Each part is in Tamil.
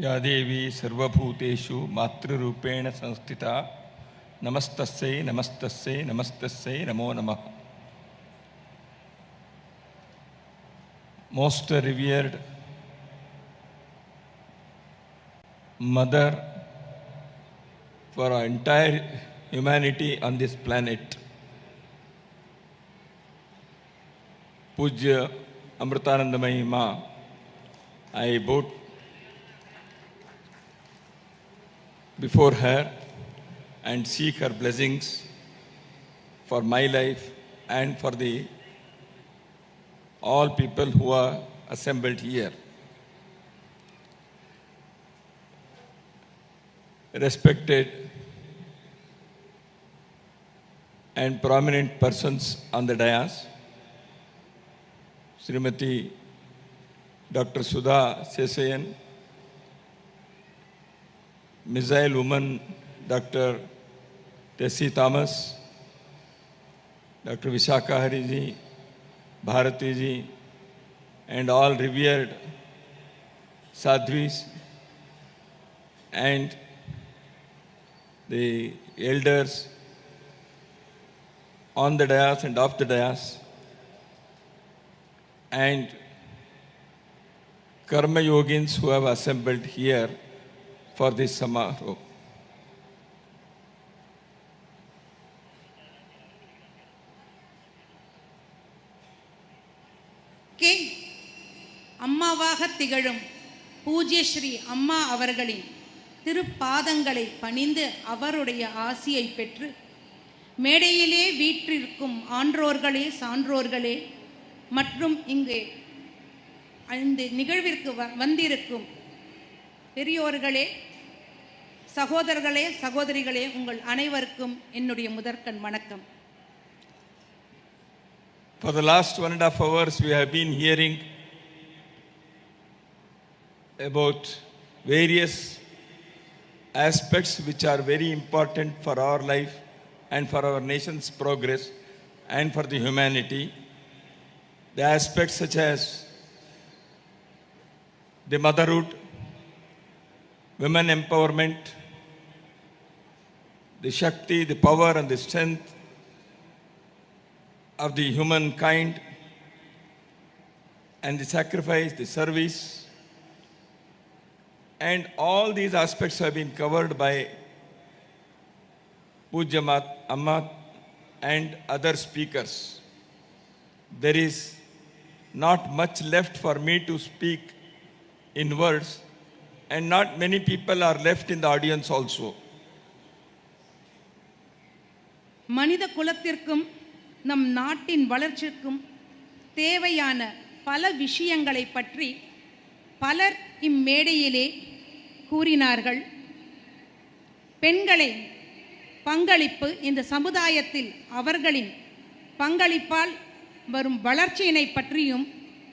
या देवी सर्वूतेषु मातृपेण संस्थिता। नमस्त नमस्त नमस्त नमो नमः। Most revered mother for entire humanity on this planet पूज्य Amritanandamayi Ma I bow before her and seek her blessings for my life and for the all people who are assembled here. Respected and prominent persons on the dais, Srimati Dr. Sudha Sesayan, missile woman Dr. Tessie Thomas, Dr. Vishakha Hariji, Bharati ji, and all revered sadhvis and the elders on the dais and off the dais, and karma yogins who have assembled here for this samaroh. கே அம்மாவாக திகழும் பூஜ்ய ஸ்ரீ அம்மா அவர்களின் திருப்பாதங்களை பணிந்து அவருடைய ஆசியை பெற்று மேடையிலே வீற்றிருக்கும் ஆன்றோர்களே சான்றோர்களே மற்றும் இங்கு இந்த நிகழ்விற்கு வ- வந்திருக்கும் பெரியோர்களே சகோதரர்களே சகோதரிகளே உங்கள் அனைவருக்கும் என்னுடைய முதற்கண் வணக்கம் For the last one and a half hours, we have been hearing about various aspects which are very important for our life and for our nation's progress and for the humanity. The aspects such as the motherhood, women empowerment, the Shakti, the power and the strength of the humankind and the sacrifice, the service, and all these aspects have been covered by Pujya Mat- Amma and other speakers. There is not much left for me to speak in words, and not many people are left in the audience also. மனித குலத்திற்கும் நம் நாட்டின் வளர்ச்சிக்கும் தேவையான பல விஷயங்களை பற்றி பலர் இம்மேடையிலே கூறினார்கள் பெண்களை பங்களிப்பு இந்த சமுதாயத்தில் அவர்களின் பங்களிப்பால் வரும் வளர்ச்சியினை பற்றியும்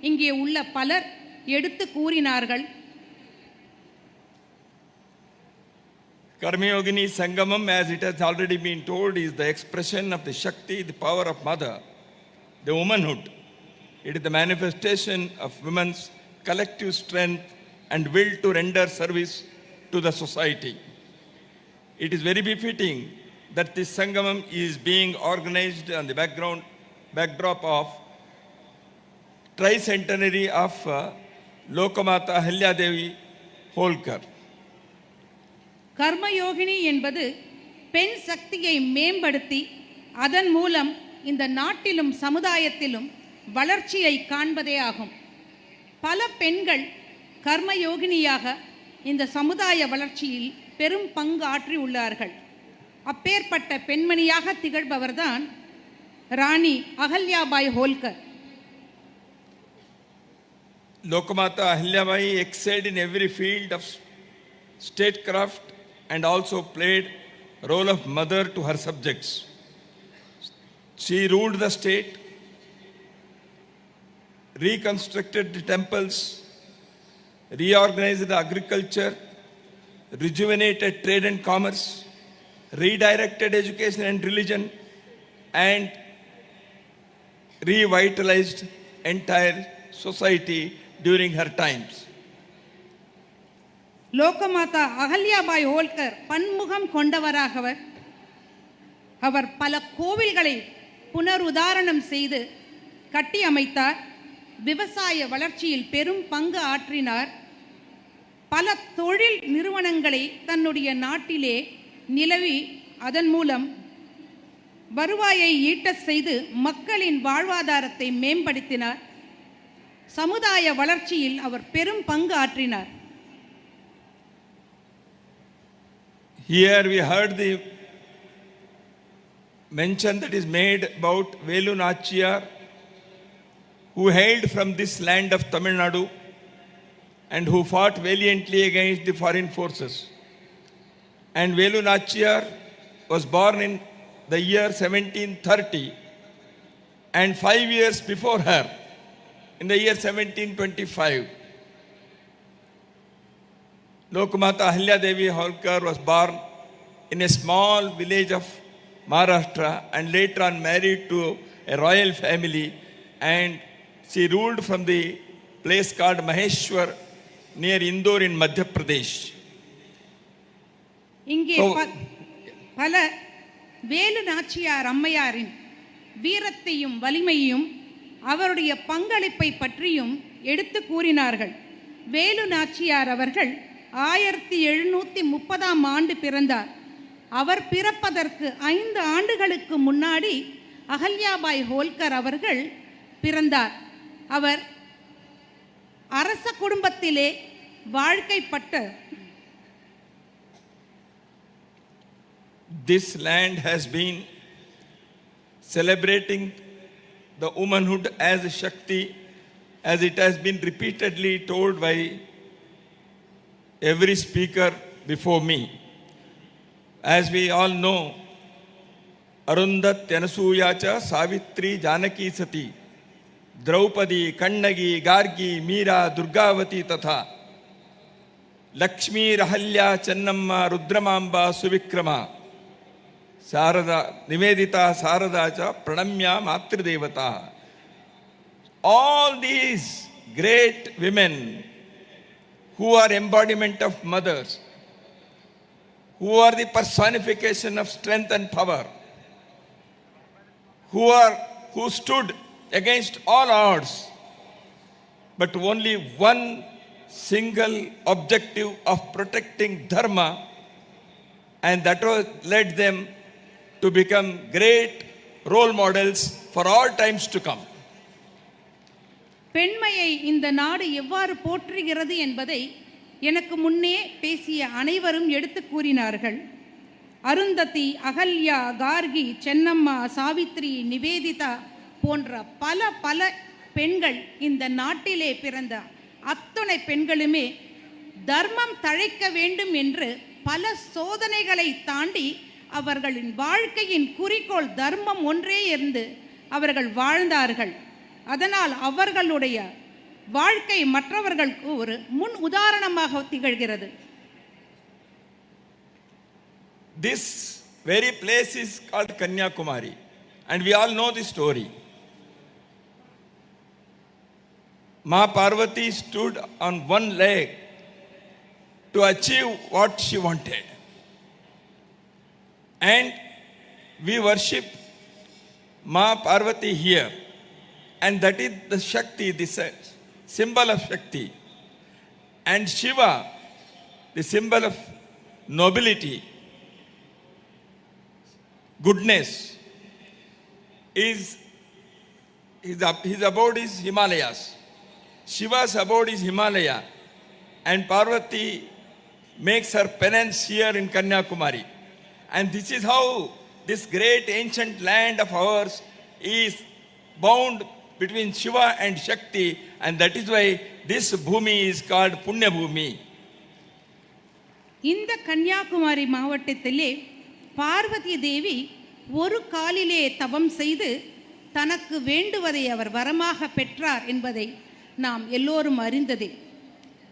இங்கே உள்ள பலர் எடுத்து கூறினார்கள் Karmayogini Sangamam, as it has already been told, is the expression of the Shakti, the power of mother, the womanhood. It is the manifestation of women's collective strength and will to render service to the society. It is very befitting that this Sangamam is being organized on the background, backdrop of tricentenary of uh, Lokamata Ahilyadevi Holkar. கர்மயோகினி என்பது பெண் சக்தியை மேம்படுத்தி அதன் மூலம் இந்த நாட்டிலும் சமுதாயத்திலும் வளர்ச்சியை காண்பதே ஆகும். பல பெண்கள் கர்மயோகினியாக இந்த சமுதாய வளர்ச்சியில் பெரும் பங்கு ஆற்றி உள்ளார்கள். அப்பேற்பட்ட பெண்மணியாக திகழ்பவர்தான் Rani Ahilyabai Holkar. Lokamata Ahilyabai excelled in every field of statecraft and also played role of mother to her subjects. She ruled the state, reconstructed the temples, reorganized the agriculture, rejuvenated trade and commerce, redirected education and religion, and revitalized entire society during her times. Lokmata Ahilyabai Holkar பன்முகம் கொண்டவராகவர். அவர் பல கோவில்களை புனருதாரணம் செய்து கட்டி அமைத்தார். விவசாய வளர்ச்சியில் பெரும் பங்கு ஆற்றினார். பல தொழில் நிறுவனங்களை தன்னுடைய நாட்டிலே நிலவி அதன் மூலம் வருவாயை ஈட்டச் செய்து மக்களின் வாழ்வாதாரத்தை மேம்படுத்தினார். சமுதாய வளர்ச்சியில் அவர் பெரும் பங்கு ஆற்றினார். Here we heard the mention that is made about Velu Nachiyar, who hailed from this land of Tamil Nadu and who fought valiantly against the foreign forces. And Velu Nachiyar was born in the year 1730 and five years before her, in the year 1725, Lokamata Ahilya Devi Holkar was born in a small village of Maharashtra and later on married to a royal family and she ruled from the place called Maheshwar near Indore in Madhya Pradesh. இங்கே பல வேலு நாச்சியார் அம்மையாரின் வீரத்தையும் வலிமையையும் அவருடைய பங்களிப்பை பற்றியும் எடுத்து கூறினார்கள் வேலு நாச்சியார் அவர்கள் ஆயிரத்தி எழுநூற்றி முப்பதாம் ஆண்டு பிறந்தார். அவர் பிறப்பதற்கு ஐந்து ஆண்டுகளுக்கு முன்னாடி அகல்யாபாய் ஹோல்கர் அவர்கள் பிறந்தார். அவர் அரச குடும்பத்திலே வாழ்க்கைப்பட்ட This land has been celebrating the womanhood as Sakthi Shakti, as it has been repeatedly told by every speaker before me. As we all know, Arundat Yanasuyacha Savitri Janaki Sati, Draupadi, Kannagi, Gargi, Meera, Durgavati Tatha, Lakshmi, Rahalya, Channamma, Rudramamba, Suvikrama, Sarada, Nivedita, Sarada cha Pranamya, Matridevata. All these great women who are embodiment of mothers, who are the personification of strength and power, who are who stood against all odds, but only one single objective of protecting dharma, and that was led them to become great role models for all times to come. பெண்மையை இந்த நாடு எவ்வாறு போற்றுகிறது என்பதை எனக்கு முன்னே பேசிய அனைவரும் எடுத்து கூறினார்கள். அருந்ததி அகல்யா கார்கி சென்னம்மா சாவித்ரி நிவேதிதா போன்ற பல பல பெண்கள் இந்த நாட்டிலே பிறந்த அத்துணை பெண்களுமே தர்மம் தழைக்க வேண்டும் என்று பல சோதனைகளை தாண்டி அவர்களின் வாழ்க்கையின் குறிக்கோள் தர்மம் ஒன்றே இருந்து அவர்கள் வாழ்ந்தார்கள். அதனால் அவர்களுடைய வாழ்க்கை மற்றவர்களுக்கு ஒரு முன் உதாரணமாக திகழ்கிறது this very place is called Kanyakumari and we all know the story Ma Parvati stood on one leg to achieve what she wanted and we worship Ma Parvati here and that is the Shakti, the symbol of Shakti. And Shiva, the symbol of nobility, goodness, is his, his abode is Himalayas. Shiva's abode is Himalaya, and Parvati makes her penance here in Kanyakumari. And this is how this great ancient land of ours is bound between Shiva and Shakti, and that is why this bhumi is called Punya Bhumi. இந்த கன்னியாகுமரி மாவட்டத்திலே பார்வதி தேவி ஒரு காலிலே தவம் செய்து தனக்கு வேண்டுவதை அவர் வரமாக பெற்றார் என்பதை நாம் எல்லோரும் அறிந்ததே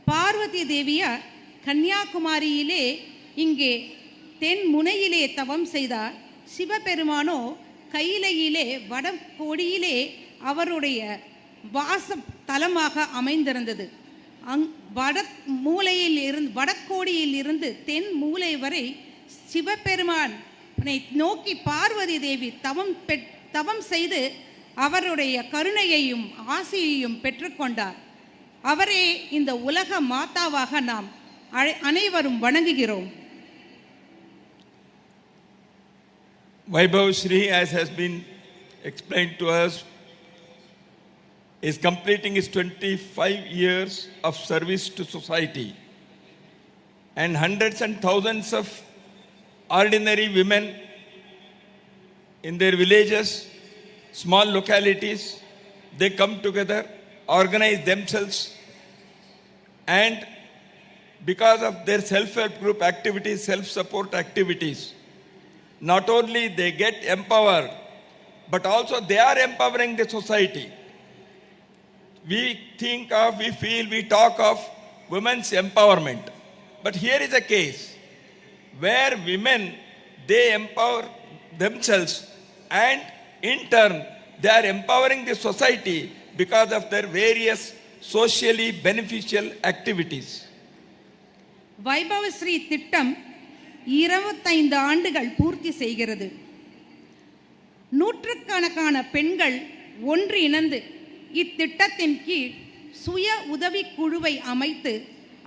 பார்வதி தேவியார் கன்னியாகுமரியிலே இங்கே தென் முனையிலே தவம் செய்தார் சிவபெருமானோ கையிலையிலே வடக்கோடியிலே அவருடைய வாச தலமாக அமைந்திருந்தது. அங் வட மூலையில் இருந்து வடக்கோடியில் இருந்து தென் மூலை வரை சிவபெருமானை நோக்கி பார்வதி தேவி தவம் பெற் தவம் செய்து அவருடைய கருணையையும் ஆசையையும் பெற்றுக்கொண்டார். அவரே இந்த உலக மாதாவாக நாம் அனைவரும் வணங்குகிறோம். Vaibhav Sri as has been explained to us, is completing his 25 years of service to society. And hundreds and thousands of ordinary women in their villages, small localities, they come together, organize themselves, and because of their self-help group activities, self-support activities, not only they get empowered, but also they are empowering the society. We think of, we feel, we talk of women's empowerment. But here is a case where women, they empower themselves and in turn, they are empowering the society because of their various socially beneficial activities. வைபவஸ்ரீ திட்டம் இருபத்தைந்து ஆண்டுகள் பூர்த்தி செய்கிறது நூற்றுக்கணக்கான பெண்கள் ஒன்று இணைந்து இத்திட்டத்தின் கீழ் சுய உதவி குழுவை அமைத்து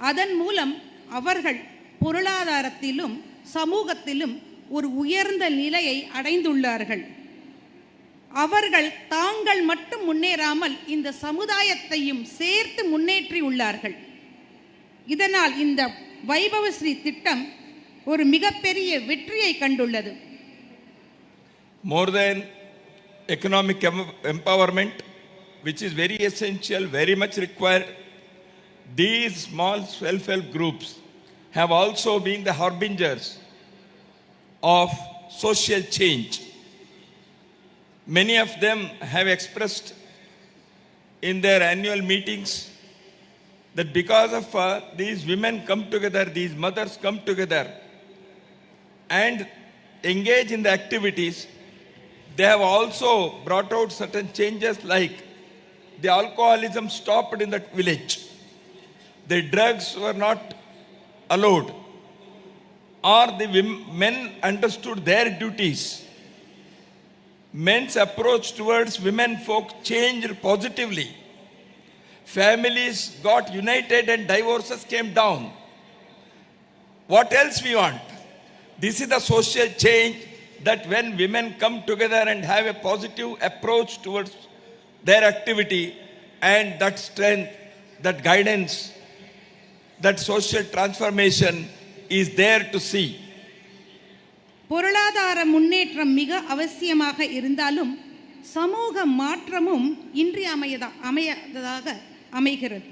அதன் மூலம் அவர்கள் பொருளாதாரத்திலும் சமூகத்திலும் ஒரு உயர்ந்த நிலையை அடைந்துள்ளார்கள். அவர்கள் தாங்கள் மட்டும் முன்னேறாமல் இந்த சமுதாயத்தையும் சேர்த்து முன்னேற்றியுள்ளார்கள் இதனால் இந்த வைபவஸ்ரீ திட்டம் ஒரு மிகப்பெரிய வெற்றியை கண்டுள்ளது. More than economic empowerment which is very essential, very much required, these small self help groups have also been the harbingers of social change. Many of them have expressed in their annual meetings that because of uh, these women come together, these mothers come together, and engage in the activities, they have also brought out certain changes like the alcoholism stopped in that village, the drugs were not allowed, or the men understood their duties. Men's approach towards women folk changed positively. Families got united and divorces came down. What else we want? This is the social change that when women come together and have a positive approach towards their activity and that strength, that guidance, that social transformation is there to see. பொருளாதார முன்னேற்றம் மிக அவசியமாக இருந்தாலும் சமூக மாற்றமும் இன்றியமையதா அமையதாக அமைகிறது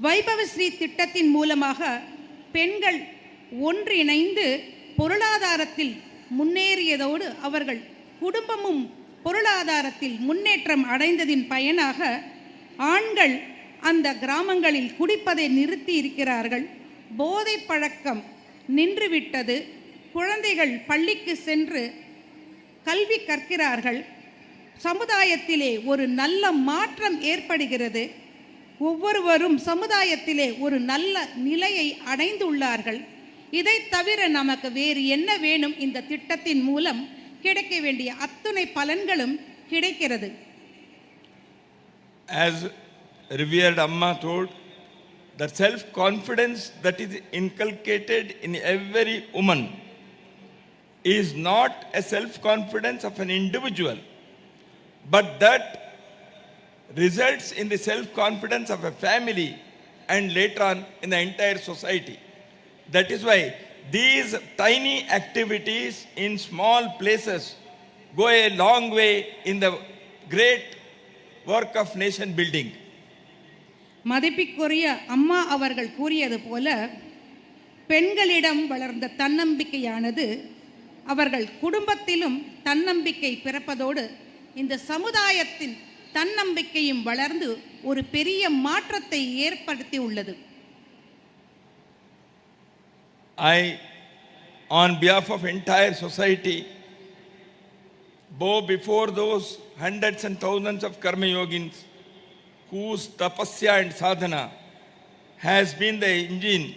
வைபவஸ்ரீ திட்டத்தின் மூலமாக பெண்கள் ஒன்றிணைந்து பொருளாதாரத்தில் முன்னேறியதோடு அவர்கள் குடும்பமும் பொருளாதாரத்தில் முன்னேற்றம் அடைந்ததின் பயனாக ஆண்கள் அந்த கிராமங்களில் குடிப்பதை நிறுத்தி இருக்கிறார்கள். போதை பழக்கம் நின்றுவிட்டது. குழந்தைகள் பள்ளிக்கு சென்று கல்வி கற்கிறார்கள். சமுதாயத்திலே ஒரு நல்ல மாற்றம் ஏற்படுகிறது. ஒவ்வொருவரும் சமுதாயத்திலே ஒரு நல்ல நிலையை அடைந்துள்ளார்கள். இதை தவிர நமக்கு வேறு என்ன வேணும்? இந்த திட்டத்தின் மூலம் கிடைக்க வேண்டிய அத்துணை பலன்களும் கிடைக்கிறது As revered Amma told, the self confidence that is inculcated in every woman is not a self confidence of an individual, but that results in the self confidence of a family and later on in the entire society. That is why these tiny activities in small places go a long way in the great work of nation building. மதிப்பிற்குரிய அம்மா அவர்கள் கூறியது போல பெண்களிடம் வளர்ந்த தன்னம்பிக்கையானது அவர்கள் குடும்பத்திலும் தன்னம்பிக்கை பிறப்பதோடு இந்த சமுதாயத்தின் தன்னம்பிக்கையும் வளர்ந்து ஒரு பெரிய மாற்றத்தை ஏற்படுத்தி உள்ளது I, on behalf of entire society, bow before those hundreds and thousands of karma yogins whose tapasya and sadhana has been the engine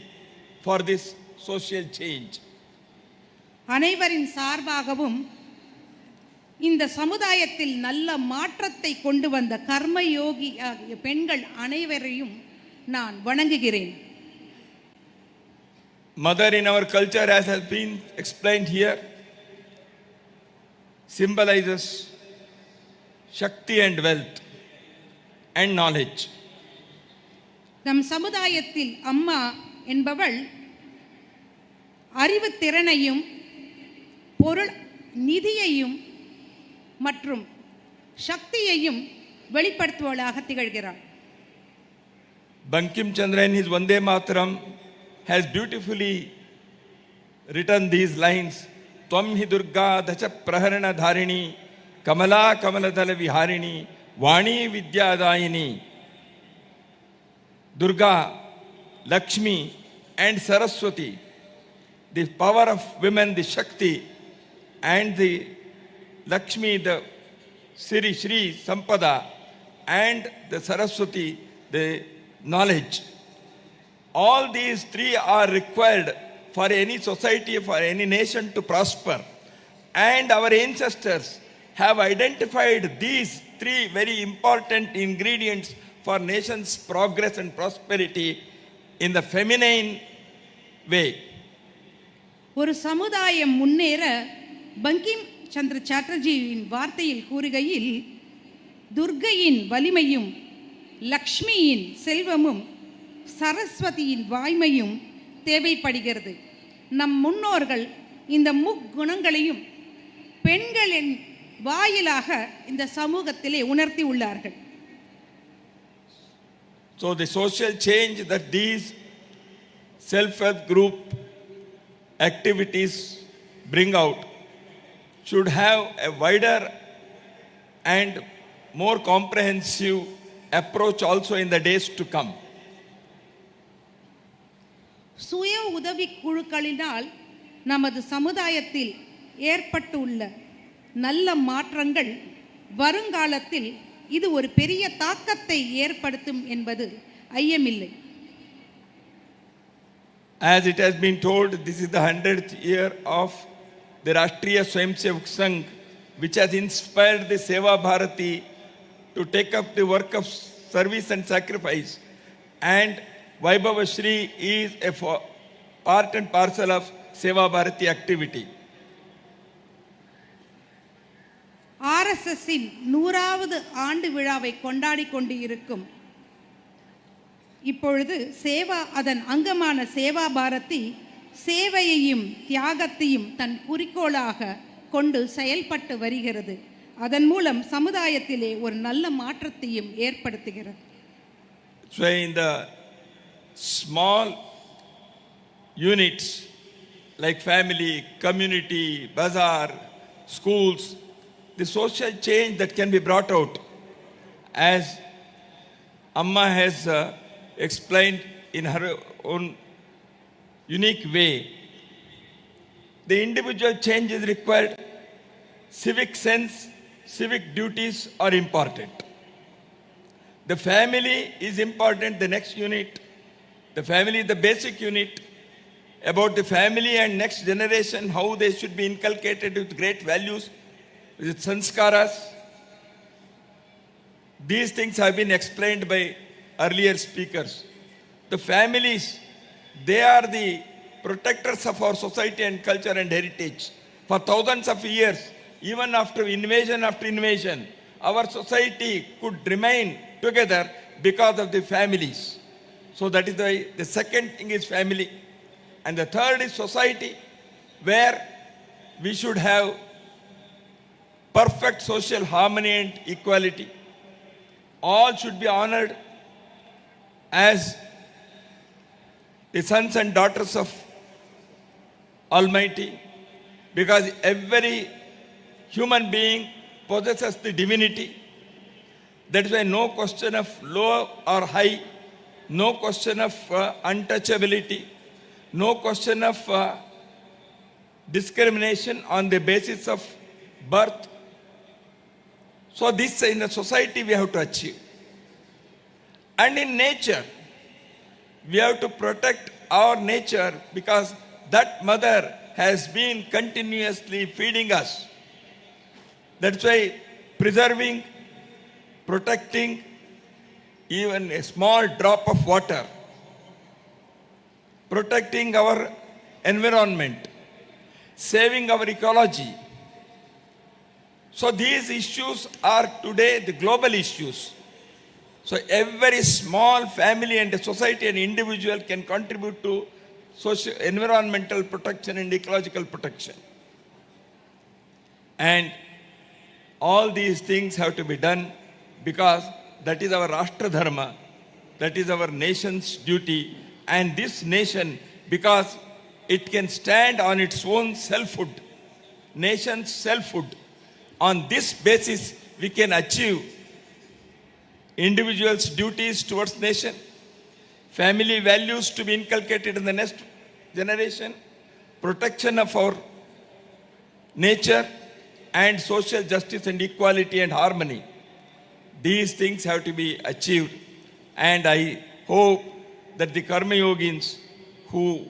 for this social change. அனைவரின் சார்பாகவும் இந்த சமுதாயத்தில் நல்ல மாற்றத்தை கொண்டு வந்த கர்மயோகி ஆகிய பெண்கள் அனைவரையும் நான் வணங்குகிறேன் Mother in our culture, as has been explained here, symbolizes Shakti and wealth and knowledge. நம் சமுதாயத்தில் அம்மா என்பவள் அறிவுத் திறனையும் பொருள் நிதியையும் மற்றும் சக்தியையும் வெளிப்படுத்துவளாக Bankim Chandra in his Vande Mataram has beautifully written these lines Tvam hi Durga dacha praharana dharini Kamala Kamaladala Viharini Vani Vidya Vidyadayini Durga, Lakshmi and Saraswati, the power of women, the Shakti, and the Lakshmi, the Sri Sri Sampada, and the Saraswati, the knowledge. All these three are required for any society, for any nation to prosper. And our ancestors have identified these three very important ingredients for nation's progress and prosperity in the feminine way. ஒரு சமுதாயம் முன்னேற பங்கிம் சந்திர சாட்டர்ஜியின் வார்த்தையில் கூறுகையில் துர்கையின் வலிமையும் லக்ஷ்மியின் செல்வமும் சரஸ்வதியின் வாய்மையும் தேவைப்படுகிறது நம் முன்னோர்கள் இந்த முக்குணங்களையும் பெண்களின் வாயிலாக இந்த சமூகத்திலே உணர்த்தி உள்ளார்கள் So, the social change that these self help group activities bring out should have a wider and more comprehensive approach also in the days to come. சுய உதவி குழுக்களினால் நமது சமுதாயத்தில் ஏற்பட்டுள்ள நல்ல மாற்றங்கள் வருங்காலத்தில் இது ஒரு பெரிய தாக்கத்தை ஏற்படுத்தும் என்பது ஐயமில்லை As it has been told, this is the 100th year of the Rashtriya Swayamsevak Sangh, which has inspired the Seva Bharati to take up the work of service and sacrifice. And Vaibhava Shri is a part and parcel of Seva Bharati activity. ஆர்எஸ்எஸ்ஸின் நூறாவது ஆண்டு விழாவை கொண்டாடி கொண்டு இருக்கும் இப்பொழுது சேவா அதன் அங்கமான சேவா பாரதி சேவையையும் தியாகத்தையும் தன் குறிக்கோளாக கொண்டு செயல்பட்டு வருகிறது. அதன் மூலம் சமுதாயத்திலே ஒரு நல்ல மாற்றத்தையும் ஏற்படுத்துகிறது. Small units like family, community, bazaar, schools, the social change that can be brought out, as Amma has uh, explained in her own unique way, the individual change is required, civic sense, civic duties are important. The family is important, the next unit. The family is the basic unit. About the family and next generation, how they should be inculcated with great values, with sanskaras. These things have been explained by earlier speakers. The families, they are the protectors of our society and culture and heritage. For thousands of years, even after invasion after invasion, our society could remain together because of the families. So that is why the second thing is family. And the third is society, where we should have perfect social harmony and equality. All should be honored as the sons and daughters of Almighty, because every human being possesses the divinity. That is why no question of low or high, no question of uh, untouchability, no question of uh, discrimination on the basis of birth. So, this in a society we have to achieve. And in nature, we have to protect our nature because that mother has been continuously feeding us. That's why preserving, protecting even a small drop of water, protecting our environment, saving our ecology. So these issues are today the global issues. So every small family and society and individual can contribute to social environmental protection and ecological protection. And all these things have to be done because that is our Rashtra Dharma, that is our nation's duty. And this nation, because it can stand on its own selfhood, nation's selfhood, on this basis we can achieve individuals' duties towards nation, family values to be inculcated in the next generation, protection of our nature, and social justice and equality and harmony. These things have to be achieved, and I hope that the Karma Yogins who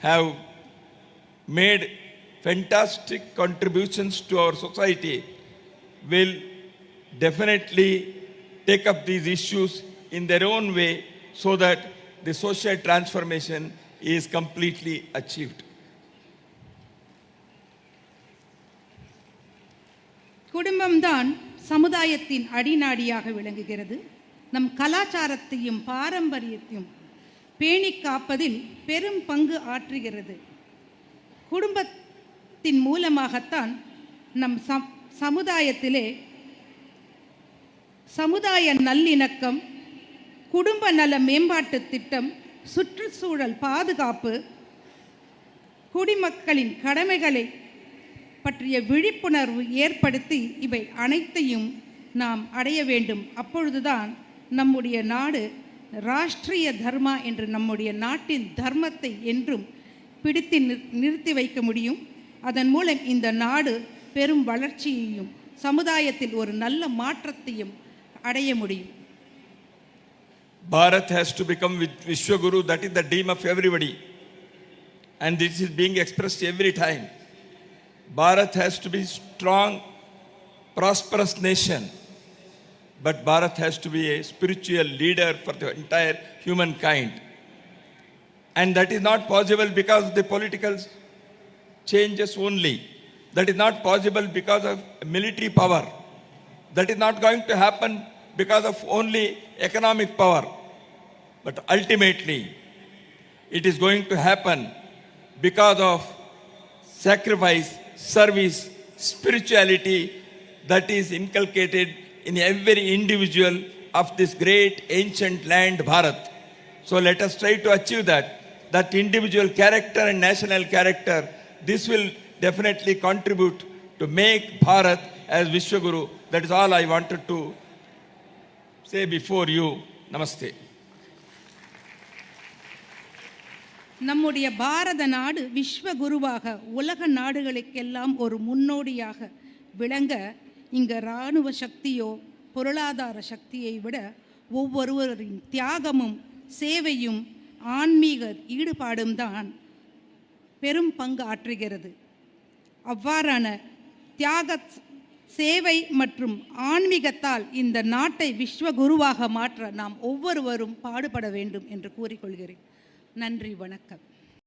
have made fantastic contributions to our society will definitely take up these issues in their own way so that the social transformation is completely achieved. குடும்பம்தான் சமுதாயத்தின் அடிநாடியாக விளங்குகிறது. நம் கலாச்சாரத்தையும் பாரம்பரியத்தையும் பேணி காப்பதில் பெரும் பங்கு ஆற்றுகிறது. குடும்பத்தின் மூலமாகத்தான் நம் சம் சமுதாயத்திலே சமுதாய நல்லிணக்கம் குடும்ப நல மேம்பாட்டு திட்டம் சுற்றுச்சூழல் பாதுகாப்பு குடிமக்களின் கடமைகளை பற்றிய விழிப்புணர்வு ஏற்படுத்தி இவை அனைத்தையும் நாம் அடைய வேண்டும் அப்பொழுதுதான் நம்முடைய நாடு ராஷ்ட்ரிய தர்மா என்று நம்முடைய நாட்டின் தர்மத்தை என்றும் பிடித்து நிறு- நிறுத்தி வைக்க முடியும் அதன் மூலம் இந்த நாடு பெரும் வளர்ச்சியையும் சமுதாயத்தில் ஒரு நல்ல மாற்றத்தையும் அடைய முடியும் Bharat has to become with Vishwaguru, that is the dream of everybody. And this is being expressed every time. Bharat has to be strong, prosperous nation. But Bharat has to be a spiritual leader for the entire humankind. And that is not possible because of the political changes only. That is not possible because of military power. That is not going to happen because of only economic power. But ultimately, it is going to happen because of sacrifice, service, spirituality that is inculcated in every individual of this great ancient land, Bharat. So let us try to achieve that. That individual character and national character, this will definitely contribute to make Bharat as Vishwaguru. That is all I wanted to say before you. Namaste. நம்முடைய பாரத நாடு விஸ்வகுருவாக உலக நாடுகளுக்கெல்லாம் ஒரு முன்னோடியாக விளங்க இங்கே இராணுவ சக்தியோ பொருளாதார சக்தியை விட ஒவ்வொருவரின் தியாகமும் சேவையும் ஆன்மீக ஈடுபாடும் தான் பெரும் பங்கு ஆற்றுகிறது அவ்வாறான தியாக சேவை மற்றும் ஆன்மீகத்தால் இந்த நாட்டை விஸ்வகுருவாக மாற்ற நாம் ஒவ்வொருவரும் பாடுபட வேண்டும் என்று கூறிக்கொள்கிறேன். நன்றி வணக்கம்.